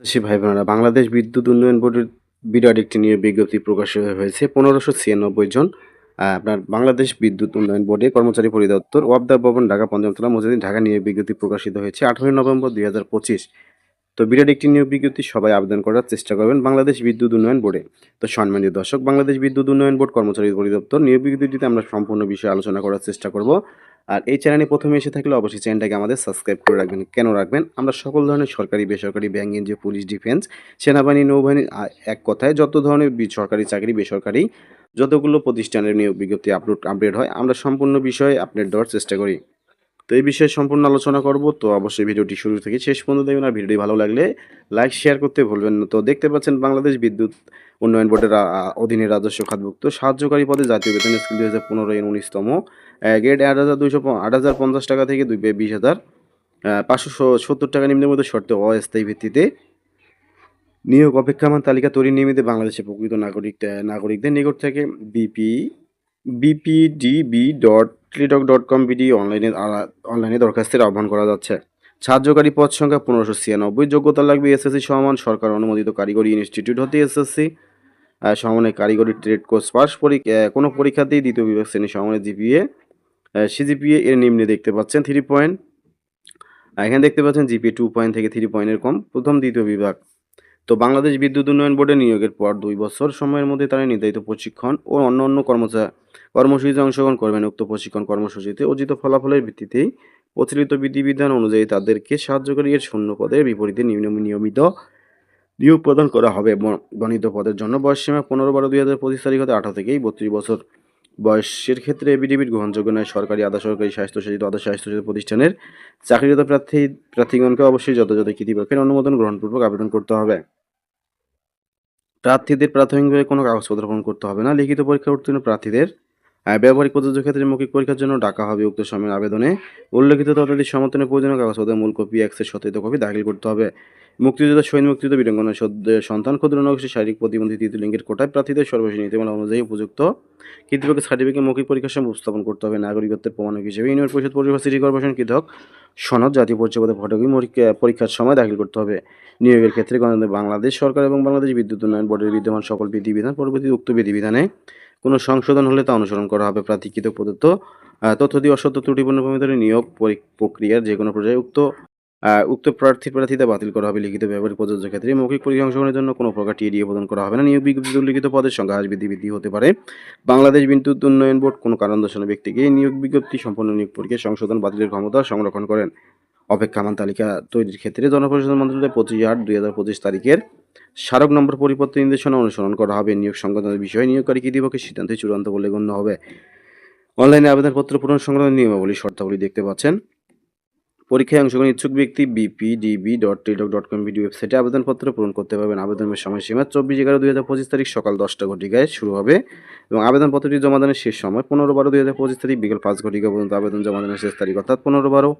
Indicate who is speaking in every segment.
Speaker 1: সে ভাই বোনেরা বাংলাদেশ বিদ্যুৎ উন্নয়ন বোর্ডের বিরাট একটি নিয়ে বিজ্ঞপ্তি প্রকাশ হয়েছে। পনেরোশো ছিয়ানব্বই জন আপনার বাংলাদেশ বিদ্যুৎ উন্নয়ন বোর্ডে কর্মচারী পরিদপ্তর, ওয়াবদা ভবন, ঢাকা পঞ্চমতলা, মসজিদ, ঢাকা নিয়ে বিজ্ঞপ্তি প্রকাশিত হয়েছে আঠারোই নভেম্বর দুই হাজার পঁচিশ। তো বিরাট একটি নিয়োগ বিজ্ঞপ্তি, সবাই আবেদন করার চেষ্টা করবেন বাংলাদেশ বিদ্যুৎ উন্নয়ন বোর্ডে। তো সম্মানিত দর্শক, বাংলাদেশ বিদ্যুৎ উন্নয়ন বোর্ড কর্মচারী পরিদপ্তর নিয়োগ বিজ্ঞপ্তিতে আমরা সম্পূর্ণ বিষয়ে আলোচনা করার চেষ্টা করব। আর এই চ্যানেলে প্রথমে এসে থাকলে অবশ্যই চ্যানেলটাকে আমাদের সাবস্ক্রাইব করে রাখবেন। কেন রাখবেন? আমরা সকল ধরনের সরকারি, বেসরকারি, ব্যাংক, এনজিও, পুলিশ, ডিফেন্স, সেনাবাহিনী, নৌবাহিনী এক কথায় যত ধরনের সরকারি চাকরি, বেসরকারি যতগুলো প্রতিষ্ঠানের নিয়োগ বিজ্ঞপ্তি আপলোড, আপডেট হয়, আমরা সম্পূর্ণ বিষয়ে আপডেট দেওয়ার চেষ্টা করি। তো এই বিষয়ে সম্পূর্ণ আলোচনা করব। তো অবশ্যই ভিডিওটি শুরু থেকে শেষ পর্যন্ত দেখবেন আর ভিডিওটি ভালো লাগলে লাইক, শেয়ার করতে ভুলবেন না। তো দেখতে পাচ্ছেন বাংলাদেশ বিদ্যুৎ উন্নয়ন বোর্ডের অধীনে রাজস্ব খাতভুক্ত সাহায্যকারী পদে জাতীয় বেতন স্কেল দুই হাজার পনেরো এর উনিশতম। গ্রেড আট হাজার দুইশো আট হাজার পঞ্চাশ টাকা থেকে দুই বিশ হাজার পাঁচশো সত্তর টাকা নিম্নের মধ্যে শর্তে অস্থায়ী ভিত্তিতে নিয়োগ অপেক্ষামান তালিকা তৈরি নিয়মিত বাংলাদেশের প্রকৃত নাগরিক নাগরিকদের নিকট থেকে BP, BPDB dot Teletalk dot com BD online online দরখাস্তের আহ্বান করা যাচ্ছে। সাহায্যকারী পদ সংখ্যা পনেরোশো ছিয়ানব্বই, যোগ্যতা লাগবে এসএসসি সমান সরকার অনুমোদিত কারিগরি ইনস্টিটিউট হতে এসএসসি সমানে কারিগরি ট্রেড কোর্স পাস পরীক্ষা কোনো পরীক্ষাতেই দ্বিতীয় বিভাগ শ্রেণি সমানে জিপিএ সিজিপিএ এর নিম্নে দেখতে পাচ্ছেন থ্রি পয়েন্ট এখানে দেখতে পাচ্ছেন জিপিএ টু পয়েন্ট থেকে থ্রি পয়েন্টের কম, প্রথম দ্বিতীয় বিভাগ। তো বাংলাদেশ বিদ্যুৎ উন্নয়ন বোর্ডে নিয়োগের পর দুই বছর সময়ের মধ্যে তারা নির্ধারিত প্রশিক্ষণ ও অন্য অন্য কর্মচা কর্মসূচিতে অংশগ্রহণ করবেন। উক্ত প্রশিক্ষণ কর্মসূচিতে অর্জিত ফলাফলের ভিত্তিতেই প্রচলিত বিধিবিধান অনুযায়ী তাদেরকে সাহায্যকারী এর শূন্য পদের বিপরীতে নিয়ম- নিয়মিত নিয়োগ প্রদান করা হবে। বর্ণিত পদের জন্য বয়স সীমা পনেরো বারো দুই হাজার পঁচিশ তারিখ হতে আঠারো থেকেই বত্রিশ বছর বয়সের ক্ষেত্রে এবিডিবিট গ্রহণযোগ্য নয়। সরকারি, আধা সরকারি স্বাস্থ্যসাচিত আধা স্বাস্থ্যসাচিত প্রতিষ্ঠানের চাকরিরত প্রার্থী, প্রার্থীগণকে অবশ্যই যথাযথ কৃতিপক্ষের অনুমোদন গ্রহণপূর্বক আবেদন করতে হবে। প্রার্থীদের প্রাথমিকভাবে কোনো কাগজপত্র পূরণ করতে হবে না। লিখিত পরীক্ষা উত্তীর্ণ প্রার্থীদের ব্যবহারিক প্রযোজ্য ক্ষেত্রে মৌখিক পরীক্ষার জন্য ডাকা হবে উক্ত সময়ের আবেদনে। উল্লেখিত তথ্যাদি সমর্থনের প্রয়োজনীয় কাগজপত্রের মূল কপি এক্সের সত্যায়িত কপি দাখিল করতে হবে। মুক্তিযোদ্ধা শহীদ মুক্তিযুদ্ধ বীরাঙ্গনের সদ্য- সন্তান, ক্ষুদ্র নগরী শারীরিক প্রতিবন্ধী তৃতীয় লিঙ্গের কোটায় প্রার্থীদের সর্বশেষ নীতিমালা অনুযায়ী উপযুক্ত। কৃতৃপক্ষের সার্টিফিকেট মৌখিক পরীক্ষার সময় উপস্থাপন করতে হবে। নাগরিকত্বের প্রমাণক হিসেবে ইউনিয়ন পরিষদ পরিষদ সিটি কর্পোরেশন কৃতক সনদ, জাতীয় পরিচয় পদে ফটোকপি পরীক্ষার সময় দাখিল করতে হবে। নিয়োগের ক্ষেত্রে বাংলাদেশ সরকার এবং বাংলাদেশ বিদ্যুৎ উন্নয়ন বোর্ডের বিদ্যমান সকল বিধিবিধান পরবর্তী উক্ত বিধিবিধানে কোনো সংশোধন হলে তা অনুসরণ করা হবে। প্রার্থীকৃত প্রদত্ত তথ্য দিয়ে অসত্য ত্রুটিপূর্ণ প্রমিতরে নিয়োগ প্রক্রিয়ার যে কোনো পর্যায়ে উক্ত উক্ত প্রার্থী প্রার্থীতা বাতিল করা হবে লিখিত ব্যবহারিক প্রযোজ্য ক্ষেত্রে। মৌখিক পরীক্ষা অংশগ্রহণের জন্য কোনো প্রকার টিএডিএ প্রদান করা হবে না। নিয়োগ বিজ্ঞপ্তিতে উল্লিখিত পদের সংখ্যা হ্রাস বৃদ্ধি বৃদ্ধি হতে পারে। বাংলাদেশ বিদ্যুৎ উন্নয়ন বোর্ড কোনো কারণ দর্শানো ব্যক্তিকে নিয়োগ বিজ্ঞপ্তি সম্পন্ন নিয়োগ পরীক্ষা সংশোধন, বাতিলের ক্ষমতা সংরক্ষণ করেন। অপেক্ষামান তালিকা তৈরির ক্ষেত্রে জনপ্রশাসন মন্ত্রণালয় পঁচিশ আট দুই হাজার পঁচিশ তারিখের স্মারক নম্বর পরিপত্র নির্দেশনা অনুসরণ করা হবে। নিয়োগ সংক্রান্ত বিষয়ে নিয়োগকারী কৃতিপক্ষের সিদ্ধান্ত চূড়ান্ত বলে গণ্য হবে। অনলাইনে আবেদনপত্র পূরণ সংক্রান্ত নিয়মাবলী শর্তাবলী দেখতে পাচ্ছেন। পরীক্ষায় অংশগ্রহণ ইচ্ছুক ব্যক্তি BPDB dot Teletalk dot com video ওয়েবসাইটে আবেদনপত্র পূরণ করতে পারবেন। আবেদনের সময়সীমা চব্বিশ এগারো দুই হাজার পঁচিশ তারিখ সকাল দশটা ঘটিকায় শুরু হবে এবং আবেদনপত্রটি জমা দানের শেষ সময় পনেরো বারো দুই হাজার পঁচিশ তারিখ বিকেল পাঁচ ঘটিকা পর্যন্ত আবেদন জমা দানের শেষ তারিখ অর্থাৎ পনেরো বারো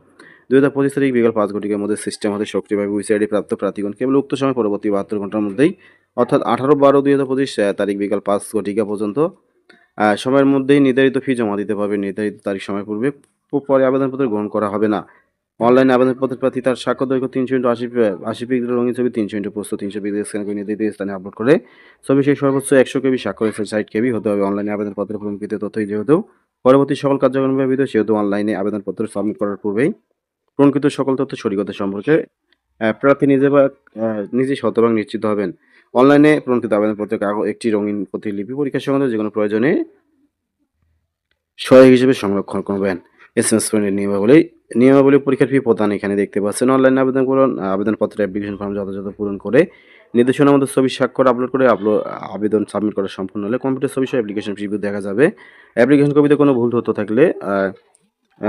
Speaker 1: দুই হাজার পঁচিশ তারিখ বিকেল পাঁচ ঘটিকার মধ্যে সিস্টেম হতে সক্রিয়ভাবে ওয়েবসাইটে প্রাপ্ত প্রার্থীগণ কেবল উক্ত সময় পরবর্তী বাহাত্তর ঘণ্টার মধ্যেই, অর্থাৎ আঠারো বারো দুই হাজার পঁচিশ তারিখ বিকাল পাঁচ ঘটিকা পর্যন্ত সময়ের মধ্যেই নির্ধারিত ফি জমা দিতে পারবে নির্ধারিত তারিখ সময় পূর্বে পরে আবেদনপত্র গ্রহণ করা হবে না। অনলাইনে আবেদনপত্রের প্রার্থী তার স্বাক্ষর দৈর্ঘ্য তিনশো ইন্টু আশি আশি পিক্সেল, রঙিন ছবি তিনশো ইন্টু পোস্ত তিনশো পিক্সেল স্ক্যান করে নির্ধারিত স্থানে আপলোড করে ছবি সেই সর্বোচ্চ একশো কেবি স্বাক্ষর সাইট কেবি হতে হবে। অনলাইনে আবেদনপত্রের পূরণকৃত তথ্যই যেহেতু পরবর্তী সকল কার্যক্রম ব্যবহৃত, সেহেতু অনলাইনে আবেদনপত্র সাবমিট করার পূর্বেই পূরণকৃত সকল তথ্য সঠিকতা সম্পর্কে প্রার্থী নিজে বা নিজে শতভাগ নিশ্চিত হবেন। অনলাইনে পূরণকৃত আবেদনপত্রের কাগজ একটি রঙিন প্রতিলিপি পরীক্ষা সংক্রান্ত যে কোনো প্রয়োজনে সহায়ক হিসেবে সংরক্ষণ করবেন। এস এম এস নিয়মাবলী নিয়মাবলী পরীক্ষার ফি প্রদান এখানে দেখতে পাচ্ছেন। অনলাইন আবেদন করুন আবেদনপত্রের অ্যাপ্লিকেশন ফর্ম যথাযথ পূরণ করে, নির্দেশনার মধ্যে ছবি, স্বাক্ষর আপলোড করে আপলোড আবেদন সাবমিট করা সম্পূর্ণ হলে কম্পিউটার ছবি সহ অ্যাপ্লিকেশন প্রিভিউ দেখা যাবে। অ্যাপ্লিকেশন কপিতে কোনো ভুল তথ্য থাকলে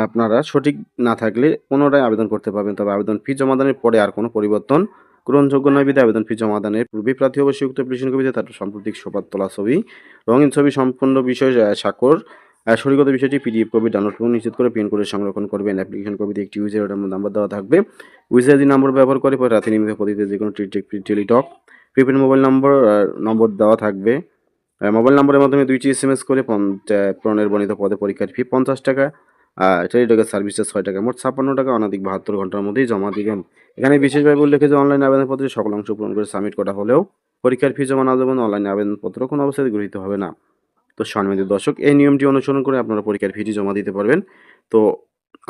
Speaker 1: আপনারা সঠিক না থাকলে পুনরায় আবেদন করতে পারবেন। তবে আবেদন ফি জমাদানের পরে আর কোনো পরিবর্তন গ্রহণযোগ্য নয়। বিধে আবেদন ফি জমাদানের পূর্বে প্রার্থী অবশ্যই উক্ত কপিতে তার সাম্প্রতিক সোপাত তোলা ছবি, রঙিন ছবি, সম্পূর্ণ বিষয় স্বাক্ষর সঠিকত বিষয়টি পিডিএফ কপি ডাউনলোড করুন, নিশ্চিত করে প্রিন্ট করে সংরক্ষণ করবেন। অ্যাপ্লিকেশন কপিতে একটি ইউজার নাম্বার দেওয়া থাকবে। ইউজার যদি নাম্বার ব্যবহার করে পরে রাতে নিয়মিত পদ্ধতিতে যে কোনো Teletalk prepaid mobile number number দেওয়া থাকবে। মোবাইল নম্বরের মাধ্যমে দুইটি এস এম এস করে পূরণের বর্ণিত পদে পরীক্ষার ফি পঞ্চাশ টাকা। টেলিটকের সার্ভিসে ছয় টাকা, মোট ছাপ্পান্ন টাকা, অনাধিক বাহাত্তর ঘণ্টার মধ্যেই জমা দিবেন এখানে বিশেষভাবে উল্লেখে যে অনলাইন আবেদনপত্রে সকল অংশ পূরণ করে সাবমিট করা হলেও পরীক্ষার ফি, জমা না দেবেন অনলাইন আবেদনপত্র কোনো অবস্থায় গৃহীত হবে না। তো সম্মানিত দর্শক, এই নিয়মটি অনুসরণ করে আপনারা পরীক্ষার ফিটি জমা দিতে পারবেন। তো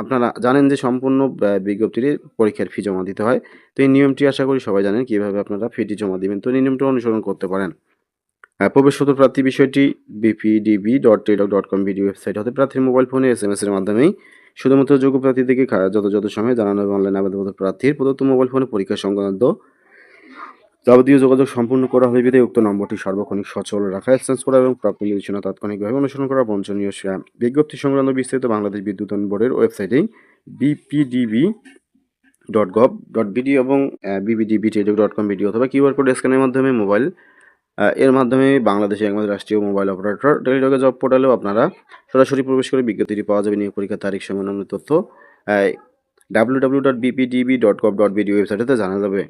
Speaker 1: আপনারা জানেন যে, সম্পূর্ণ বিজ্ঞপ্তির পরীক্ষার ফি, জমা দিতে হয়। তো এই নিয়মটি আশা করি সবাই জানেন কীভাবে আপনারা ফিটি জমা দিবেন। তো এই নিয়মটি অনুসরণ করতে পারেন। প্রবেশপত্র প্রার্থী বিষয়টি BPDB dot Teletalk dot com video website হতে প্রার্থীর মোবাইল ফোনে এস এম এস এর মাধ্যমেই। শুধুমাত্র যোগ্য প্রার্থীদেরকে যত সময় জানানো হবে অনলাইন আবেদনপত্র প্রার্থীর প্রদত্ত মোবাইল ফোনে পরীক্ষা সংক্রান্ত যাবতীয় যোগাযোগ সম্পূর্ণ করা হয়ে বিধায় উক্ত নম্বরটি সার্বক্ষণিক সচল রাখা এক্সচেঞ্জ করা এবং প্রাপ্য নির্দেশনা তাৎক্ষণিকভাবে অনুসরণ করা বঞ্চনীয় বিজ্ঞপ্তি সংক্রান্ত বিস্তারিত বাংলাদেশ বিদ্যুৎ বোর্ডের ওয়েবসাইটেই BPDB dot gov dot BD এবং বিবিডিবি ডট কম বিডি অথবা কিউআর কোড স্ক্যানের মাধ্যমে মোবাইল এর মাধ্যমে বাংলাদেশে একমাত্র রাষ্ট্রীয় মোবাইল অপারেটর টেলিটকে জব পোর্টালেও আপনারা সরাসরি প্রবেশ করে বিজ্ঞপ্তিটি পাওয়া যাবে, নিয়োগ পরীক্ষার তারিখ অন্যান্য তথ্য W W dot BPDB dot gov dot BD ওয়েবসাইটে জানা যাবে।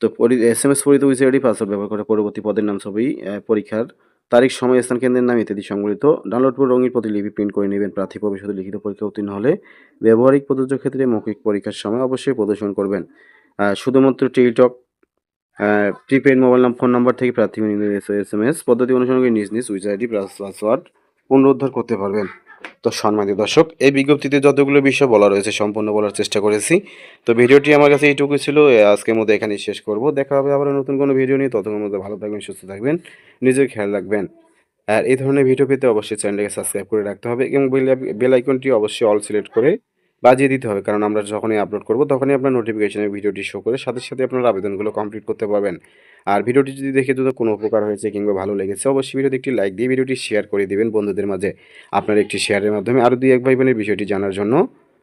Speaker 1: তো এস এম এস পরিত উইসিআইডি পাসওয়ার্ড ব্যবহার করে পরবর্তী পদের নাম ছবি পরীক্ষার তারিখ, সময়, স্থান, কেন্দ্রের নাম ইত্যাদি সংবলিত। ডাউনলোড করে রঙিন প্রতিলিপি প্রিন্ট করে নেবেন। প্রার্থী ভবিষ্যতে লিখিত পরীক্ষা উত্তীর্ণ হলে ব্যবহারিক প্রযোজ্য ক্ষেত্রে মৌখিক পরীক্ষার সময় অবশ্যই প্রদর্শন করবেন। শুধুমাত্র টেলিটক প্রিপেড মোবাইল নাম ফোন নাম্বার থেকে প্রার্থী এস এম এস পদ্ধতি অনুসরণ করে নিজ নিজ উইসিআইডি প্লাস পাসওয়ার্ড পুনরুদ্ধার করতে পারবেন। তো সম্মানিত দর্শক, এই বিজ্ঞপ্তিতে যতগুলো বিষয় বলা রয়েছে সম্পূর্ণ বলার চেষ্টা করেছি। তো ভিডিওটি আমার কাছে এইটুকু ছিল আজকের মধ্যে এখানেই শেষ করব। দেখা হবে আবার নতুন কোনো ভিডিও নিয়ে ততক্ষণ মধ্যে ভালো থাকবেন, সুস্থ থাকবেন, নিজের খেয়াল রাখবেন। আর এই ধরনের ভিডিও পেতে অবশ্যই চ্যানেলটাকে সাবস্ক্রাইব করে রাখতে হবে এবং বেল আইকনটি অবশ্যই অল সিলেক্ট করে বাজিয়ে দিতে হবে। কারণ আমরা যখনই আপলোড করব, তখনই আপনার নোটিফিকেশনে ভিডিওটি শো করে সাথে সাথে আপনার আবেদনগুলো কমপ্লিট করতে পারবেন। আর ভিডিওটি যদি দেখে যদি কোনো উপকার হয়েছে কিংবা ভালো লেগেছে, অবশ্যই ভিডিওতে একটি লাইক দিয়ে ভিডিওটি শেয়ার করে দিবেন বন্ধুদের মাঝে। আপনার একটি শেয়ারের মাধ্যমে আরও দুই এক ভাই বোনের বিষয়টি জানার জন্য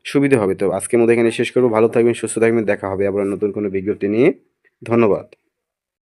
Speaker 1: সুবিধা হবে। তো আজকের মধ্যে এখানে শেষ করব। ভালো থাকবেন, সুস্থ থাকবেন, দেখা হবে আবার নতুন কোনো বিজ্ঞপ্তি নিয়ে। ধন্যবাদ।